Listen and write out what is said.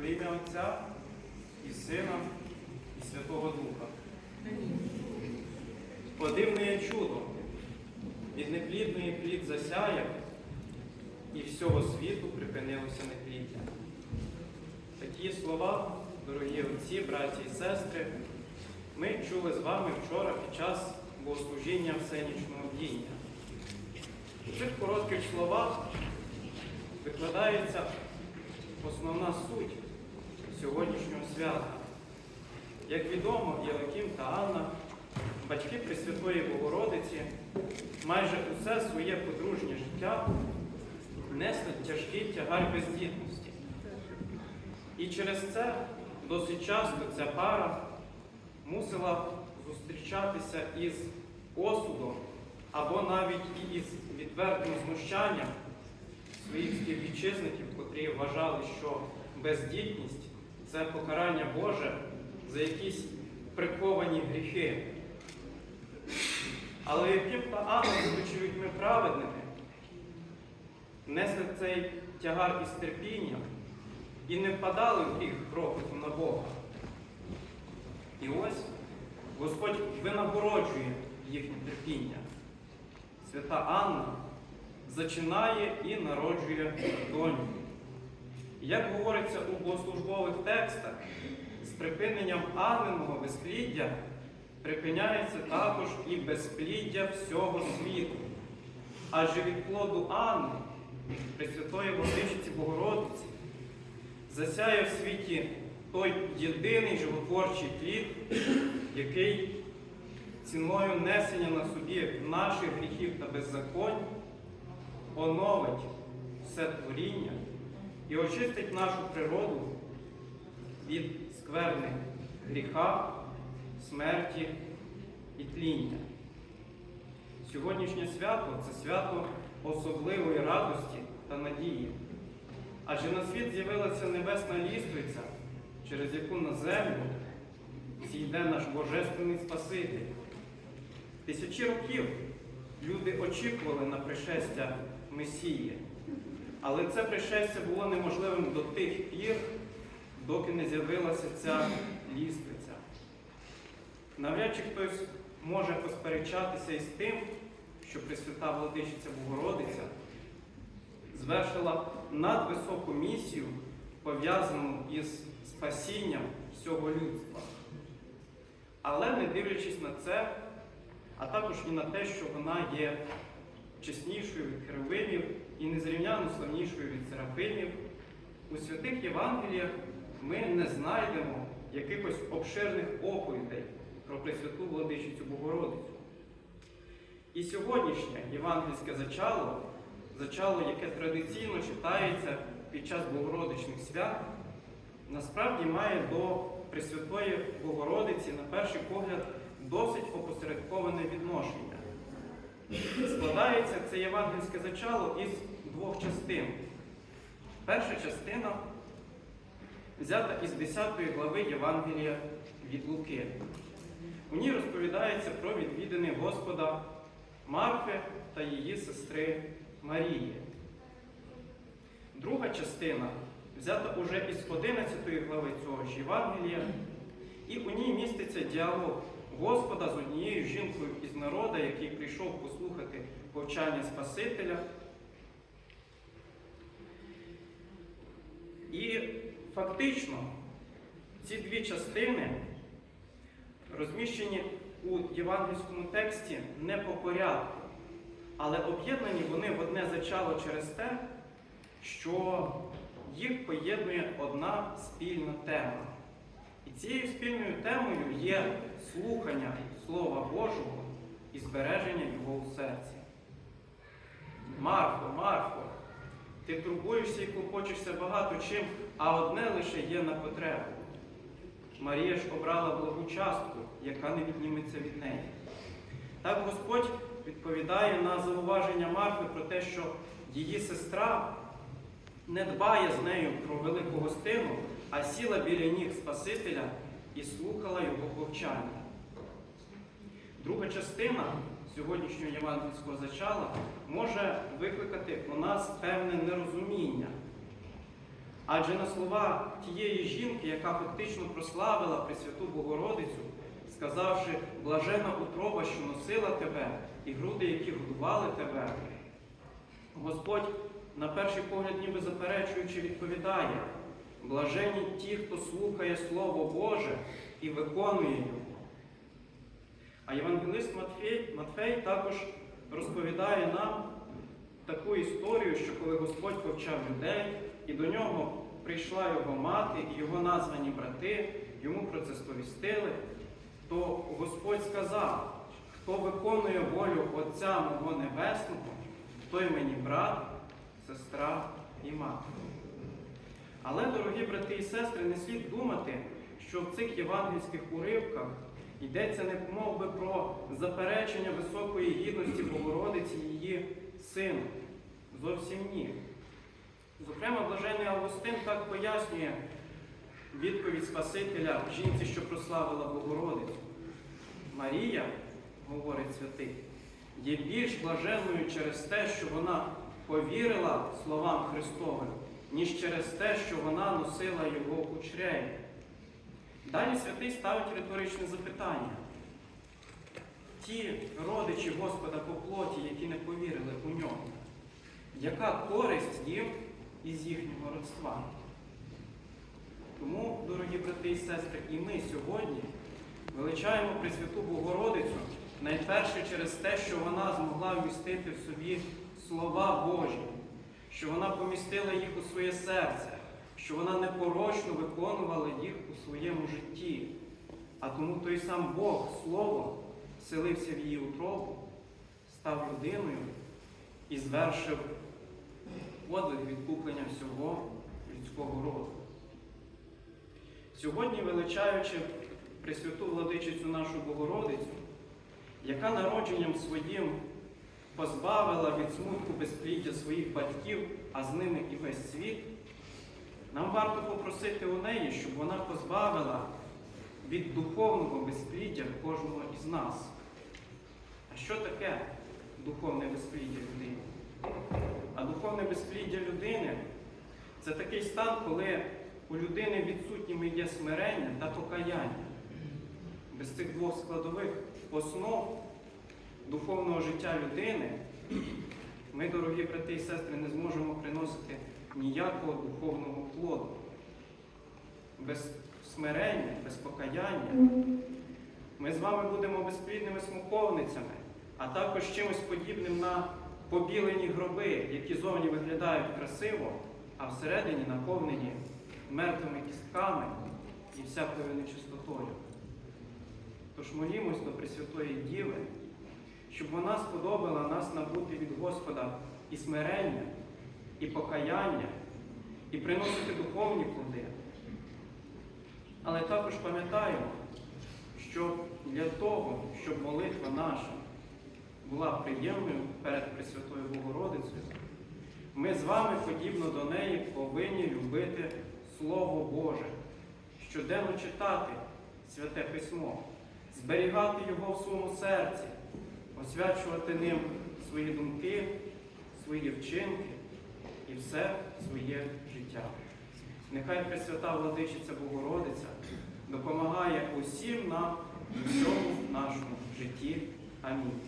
Во ім'я Отця і Сина, і Святого Духа. Подивне чудо, від неплідної плід засяяв, і всього світу припинилося непліддя. Такі слова, дорогі отці, браті і сестри, ми чули з вами вчора під час богослужіння всенічного бдіння. У цих коротких словах викладається основна суть сьогоднішнього свята. Як відомо, Єликим та Анна, батьки Пресвятої Богородиці, майже усе своє подружнє життя несли тяжкий тягар бездітності. І через це досить часто ця пара мусила зустрічатися із осудом або навіть і із відвертим знущанням своїх співвітчизників, котрі вважали, що бездітність це покарання Боже за якісь приховані гріхи. Але яким та Анна, будучи людьми праведними, несли цей тягар із терпінням і не впадали в гріх профиту на Бога. І ось Господь винагороджує їхнє терпіння. Свята Анна зачинає і народжує доньку. Як говориться у богослужбових текстах, з припиненням Анниного безпліддя припиняється також і безпліддя всього світу. Адже від плоду Анни, Пресвятої Владичиці Богородиці, засяє в світі той єдиний животворчий плід, який ціною несення на собі наших гріхів та беззаконь оновить все творіння і очистить нашу природу від скверни гріха, смерті і тління. Сьогоднішнє свято це свято особливої радості та надії. Адже на світ з'явилася небесна ліствиця, через яку на землю зійде наш Божественний Спаситель. Тисячі років люди очікували на пришестя Месії, але це пришестя було неможливим до тих пір, доки не з'явилася ця ліствиця. Навряд чи хтось може посперечатися із тим, що Пресвята Владичиця Богородиця звершила надвисоку місію, пов'язану із спасінням всього людства. Але не дивлячись на це, а також і на те, що вона є чеснішою від херовимів і незрівняно славнішою від серафимів, у святих Євангеліях ми не знайдемо якихось обширних оповідей про Пресвяту Владичицю Богородицю. І сьогоднішнє євангельське зачало, зачало, яке традиційно читається під час Богородичних свят, насправді має до Пресвятої Богородиці, на перший погляд, досить опосередковане відношення. Складається це євангельське зачало із двох частин. Перша частина взята із 10 глави Євангелія від Луки. У ній розповідається про відвідини Господа Марфи та її сестри Марії. Друга частина взята уже із 11 глави цього ж Євангелія, і у ній міститься діалог Господа з однією жінкою із народа, який прийшов послухати повчання Спасителя. І фактично ці дві частини розміщені у євангельському тексті не по порядку, але об'єднані вони в одне зачало через те, що їх поєднує одна спільна тема. І цією спільною темою є слухання Слова Божого і збереження його у серці. Марфо, Марфо, ти турбуєшся і клопочешся багато чим, а одне лише є на потребу. Марія ж обрала благу частку, яка не відніметься від неї. Так Господь відповідає на зауваження Марфи про те, що її сестра не дбає з нею про велику гостину, а сіла біля ніг Спасителя і слухала його повчання. Друга частина сьогоднішнього євангельського зачала може викликати у нас певне нерозуміння. Адже на слова тієї жінки, яка фактично прославила Пресвяту Богородицю, сказавши блажена утроба, що носила тебе, і груди, які годували тебе, Господь, на перший погляд, ніби заперечуючи, відповідає: блажені ті, хто слухає Слово Боже і виконує його. А євангелист Матфей, Матфей також розповідає нам таку історію, що коли Господь повчав людей, і до нього прийшла його мати і його названі брати, йому про це сповістили, то Господь сказав, хто виконує волю Отця мого Небесного, той мені брат, сестра і мати. Але, дорогі брати і сестри, не слід думати, що в цих євангельських уривках йдеться не мов би про заперечення високої гідності Богородиці її сину. Зовсім ні. Зокрема, блажений Августин так пояснює відповідь Спасителя жінці, що прославила Богородицю. Марія, говорить святий, є більш блаженною через те, що вона повірила словам Христовим, ніж через те, що вона носила його у чреві. Далі святий ставить риторичне запитання. Ті родичі Господа по плоті, які не повірили у нього, яка користь їм із їхнього родства? Тому, дорогі брати і сестри, і ми сьогодні величаємо Пресвяту Богородицю найперше через те, що вона змогла вмістити в собі слова Божі, що вона помістила їх у своє серце, що вона непорочно виконувала їх у своєму житті. А тому той сам Бог, Слово, вселився в її утробу, став людиною і звершив подвиг відкуплення всього людського роду. Сьогодні, величаючи Пресвяту владичицю нашу Богородицю, яка народженням своїм позбавила від смутку безпліддя своїх батьків, а з ними і весь світ, нам варто попросити у неї, щоб вона позбавила від духовного безпліддя кожного із нас. А що таке духовне безпліддя людини? А духовне безпліддя людини це такий стан, коли у людини відсутніми є смирення та покаяння. Без цих двох складових основ духовного життя людини ми, дорогі брати і сестри, не зможемо приносити ніякого духовного плоду. Без смирення, без покаяння ми з вами будемо безплідними смоковницями, а також чимось подібним на побілені гроби, які зовні виглядають красиво, а всередині наповнені мертвими кістками і всякою нечистотою. Тож молімось до Пресвятої Діви, щоб вона сподобала нас набути від Господа і смирення, і покаяння, і приносити духовні плоди. Але також пам'ятаємо, що для того, щоб молитва наша була приємною перед Пресвятою Богородицею, ми з вами, подібно до неї, повинні любити Слово Боже, щоденно читати Святе Письмо, зберігати його в своєму серці, освячувати ним свої думки, свої вчинки і все своє життя. Нехай Пресвята Владичиця Богородиця допомагає усім нам у всьому нашому житті. Амінь.